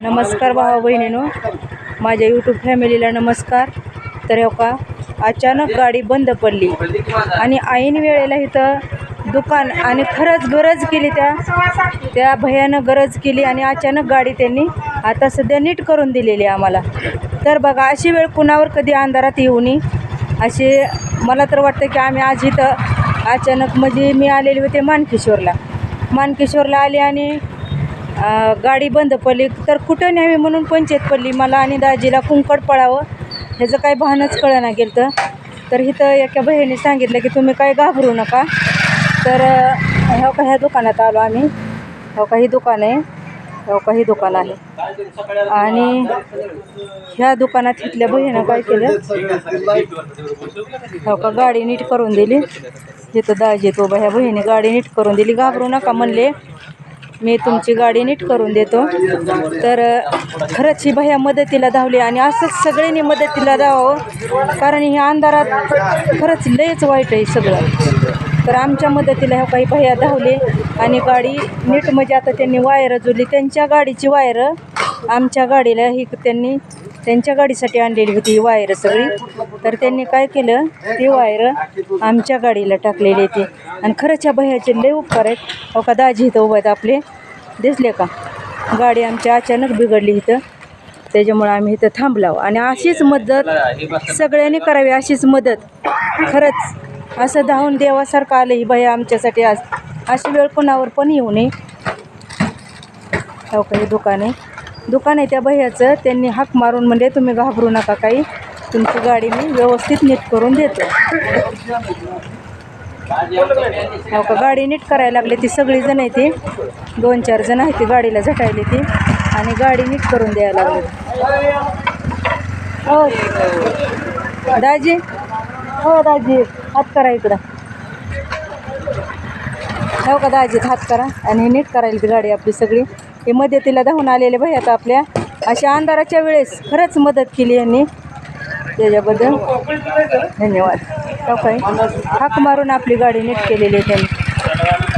नमस्कार भावा बहिणीनो. माझ्या यूट्यूब फॅमिलीला नमस्कार. तर हो का अचानक गाडी बंद पडली. आणि ऐन वेळेला इथं दुकान आणि खरंच गरज केली त्या. त्या भयानं गरज केली आणि अचानक गाडी त्यांनी आता सध्या नीट करून दिलेली आम्हाला. तर बघा अशी वेळ कुणावर कधी अंधारात येऊ नये. असे मला तर वाटतं की आम्ही आज इथं अचानक म्हणजे मी आलेले होते मानकेश्वरला. मानकेश्वरला आले आणि गाडी बंद पडली तर कुठं न्यावी म्हणून पंचायत पडली मला आणि दाजीला कुंकड पळावं ह्याचं काय भानच कळना गेलं तर तर इथं एका बहिणी सांगितलं की तुम्ही काय घाबरू नका. तर ह्या का ह्या दुकानात आलो आम्ही. हो काही दुकान आहे. ह्या काही दुकान आहे. आणि ह्या दुकानात इथल्या बहिणं काय केलं? हो का गाडी नीट करून दिली. इथं दाजी तो ह्या बहिणी गाडी नीट करून दिली. घाबरू नका म्हणले. मी तुमची गाडी नीट करून देतो. तर खरंच ही भैया मदतीला धावली आणि असंच सगळ्यांनी मदतीला धावावं. कारण ह्या अंधारात खरंच लयच वाईट आहे सगळं. तर आमच्या मदतीला ह्या काही भैया धावले आणि गाडी नीट म्हणजे आता त्यांनी वायर जुळली. त्यांच्या गाडीची वायर आमच्या गाडीला ही त्यांनी त्यांच्या गाडीसाठी आणलेली होती ही वायर सगळी. तर त्यांनी काय केलं ती वायर आमच्या गाडीला टाकलेली ती. आणि खरंच भयाचे लय उपकार आहेत. हो का दाजी इथं उभं आहेत आपले. दिसले का? गाडी आमची अचानक बिघडली इथं. त्याच्यामुळं आम्ही इथं थांबलाव. आणि अशीच मदत सगळ्यांनी करावी अशीच मदत. खरंच असं धावून देवासारखं आलं ही भया आमच्यासाठी आज. अशी वेळ कोणावर पण येऊ नये. हो का हे दुकान आहे. दुकान आहे त्या भैयाचं. त्यांनी हाक मारून म्हणजे तुम्ही घाबरू नका काही. तुमची गाडी मी व्यवस्थित नीट करून देतो. हो का? गाडी नीट करायला लागली ती सगळीजण आहे ती. दोन चार जण आहे ती गाडीला झटायली ती. आणि गाडी नीट करून द्यायला लागली. हो. दाजी? हो दाजी. हात करा इकडं. हो का दाजीत हात करा. आणि नीट करायला ती गाडी आपली सगळी. हे मदतीला धावून आलेले भैयात आपल्या. अशा अंधाराच्या वेळेस खरंच मदत केली यांनी. त्याच्याबद्दल धन्यवाद. हो हाक मारून आपली गाडी नीट केलेली आहे त्यांनी.